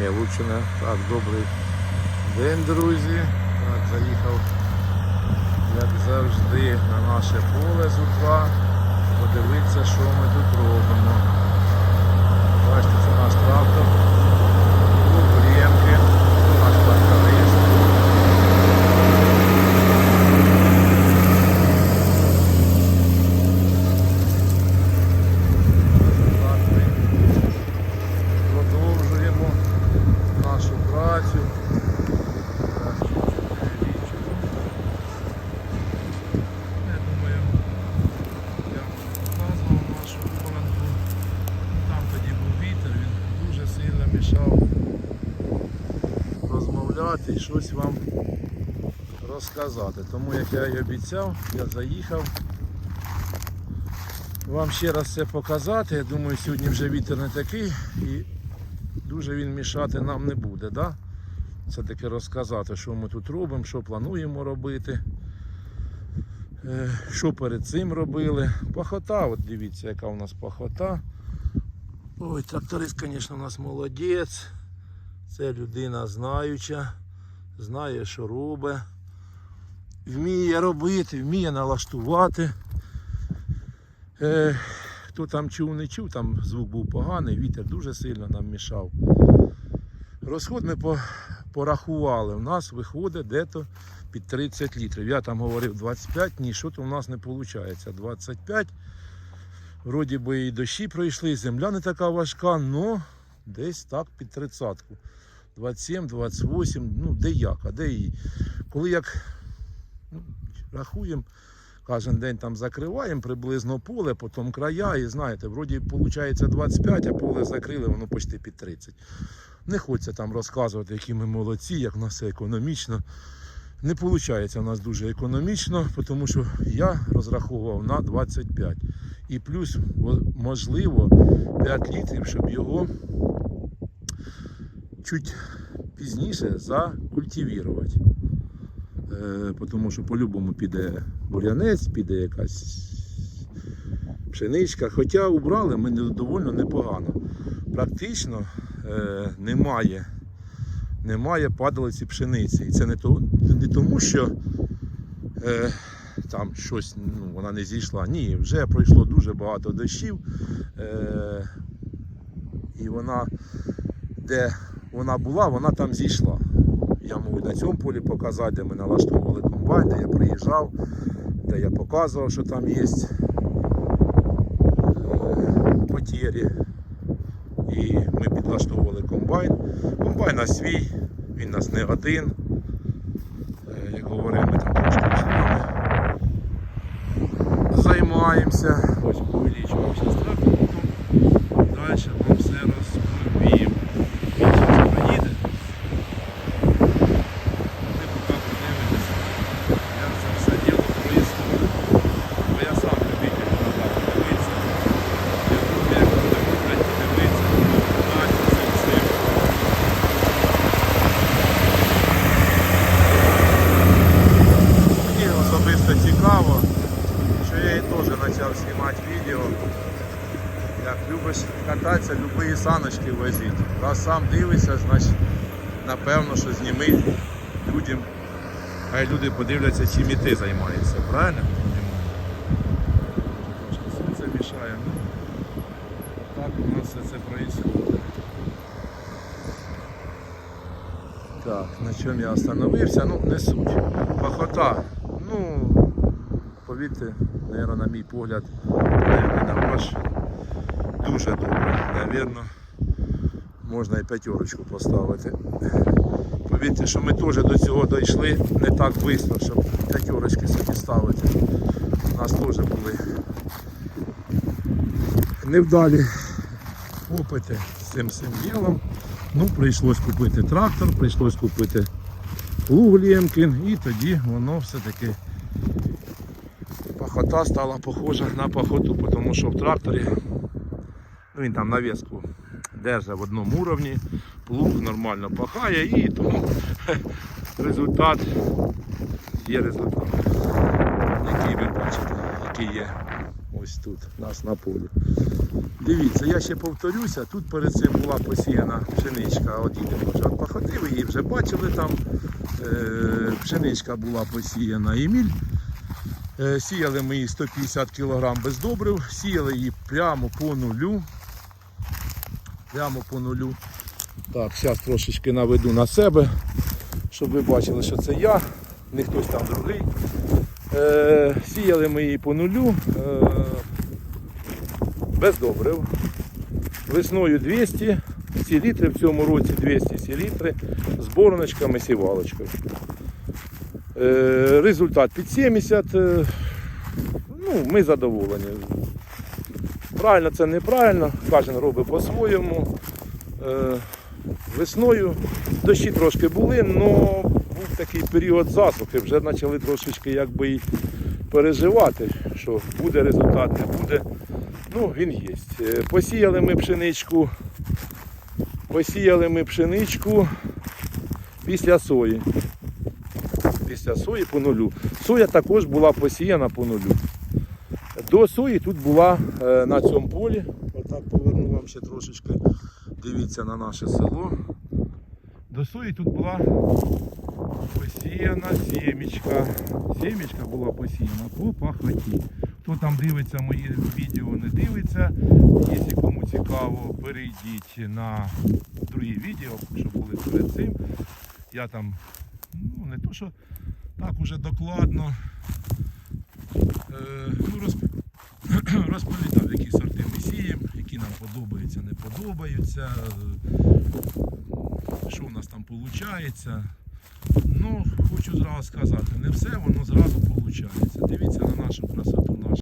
Ні, лучше не. Так, добрий день, друзі. Так, заїхав, як завжди, на наше поле з утра. Подивитися, що ми тут робимо. Бачите, це наш трактор. Приємки. Наш тракторист. Так, ми продовжуємо нашу працю. Так, річку. Я думаю, я показував нашу воронку. Там тоді був вітер, він дуже сильно мішав і щось вам розказати. Тому як я і обіцяв, я заїхав. Вам ще раз це показати. Я думаю, сьогодні вже вітер не такий і дуже він мішати нам не буде. Да? Це таки розказати, що ми тут робимо, що плануємо робити, е, що перед цим робили. Пахота, от дивіться, яка у нас пахота. Ой, тракторист, звісно, у нас молодець. Це людина знаюча, знає, що робить. Вміє робити, вміє налаштувати. Е, хто там чув, не чув, там звук був поганий, вітер дуже сильно нам мішав. Розход ми порахували. У нас виходить дето під 30 літрів. Я там говорив 25, ні, що то у нас не виходить. 25. Вроді би і дощі пройшли, земля не така важка, але десь так під 30. 27, 28, ну де як, а де і. Коли як ну, рахуємо, кожен день там закриваємо приблизно поле, потім края, і знаєте, вроді виходить 25, а поле закрили, воно почти під 30. Не хочеться там розказувати, які ми молодці, як в нас все економічно. Не виходить у нас дуже економічно, тому що я розраховував на 25. І плюс, можливо, 5 літрів, щоб його чуть пізніше закультивувати. Е, тому що по-любому піде бур'янець, піде якась пшеничка. Хоча убрали ми доволі непогано. Практично е, немає, немає падалиці пшениці. І це не, то, не тому, що е, там щось ну, вона не зійшла. Ні, вже пройшло дуже багато дощів. І вона, де вона була, вона там зійшла. Я можу на цьому полі показати, де ми налаштовували комбайн, де я приїжджав, де я показував, що там є потері. І ми підлаштовували комбайн. Комбайн на свій, він нас не один. Е, Як говоримо, ми там трошки з займаємося. Ось увеличуємо зараз трактор, потім далі вам все розповім. Він зараз поїде. Ви поки подивитесь, як це все діло проїздить. Бо я сам любитель багато дивитися. Я люблю, як люди роблять, дивитися, знати цим всім. Мені особисто цікаво, що я і теж почав знімати відео. Як любиш кататися, любі саночки возити. Раз сам дивишся, значить напевно, що зніми людям, хай люди подивляться, чим і ти займаєшся, правильно? Трошки мішає. Ну, так у нас все це відбувається. Так, на чому я остановився? Ну, не суть. Пахота. Ну, повірте, наверное, на мій погляд, на ваш дуже добре. Навірно, можна і п'ятерочку поставити. Повірте, що ми теж до цього дійшли не так швидко, щоб п'ятерочки собі ставити. У нас теж були невдалі опити з цим всім ділом. Ну, прийшлось купити трактор, прийшлось купити плуг Лємкін і тоді воно все-таки пахота стала похожа на пахоту, тому що в тракторі ну, він там навіску держить в одному уровні, плуг нормально пахає і тому результат є результат, який ви бачите, який є. ось тут, у нас на полі. Дивіться, я ще повторюся, тут перед цим була посіяна пшеничка, от їдемо вже от походили, її вже бачили там. Е, пшеничка була посіяна Еміль. Е, сіяли ми її 150 кг без добрив, сіяли її прямо по нулю. Прямо по нулю. Так, зараз трошечки наведу на себе, щоб ви бачили, що це я, не хтось там другий. Е, сіяли ми її по нулю. Е, без добрив. Весною 200 селітри, в цьому році 200 селітри з бороночками сівалочкою. Е, результат під 70. е, ну, ми задоволені. Правильно це неправильно, кожен робить по-своєму. Е, весною дощі трошки були, але був такий період засухи, вже почали трошечки якби і переживати, що буде результат, не буде. Ну, він є. Посіяли ми пшеничку. Посіяли ми пшеничку після сої. Після сої по нулю. Соя також була посіяна по нулю. До сої тут була е, на цьому полі. Отак поверну вам ще трошечки. Дивіться на наше село. До сої тут була посіяна сімечка. Сімечка була посіяна по пахоті. Хто там дивиться мої відео, не дивиться. Якщо кому цікаво, перейдіть на другі відео, що були перед цим. Я там ну, не то, що так уже докладно е, ну, розп... розповідав, які сорти ми сіємо, які нам подобаються, не подобаються, е, що в нас там виходить. Ну, хочу зразу сказати, не все воно зразу виходить. Дивіться на нашу красоту, наш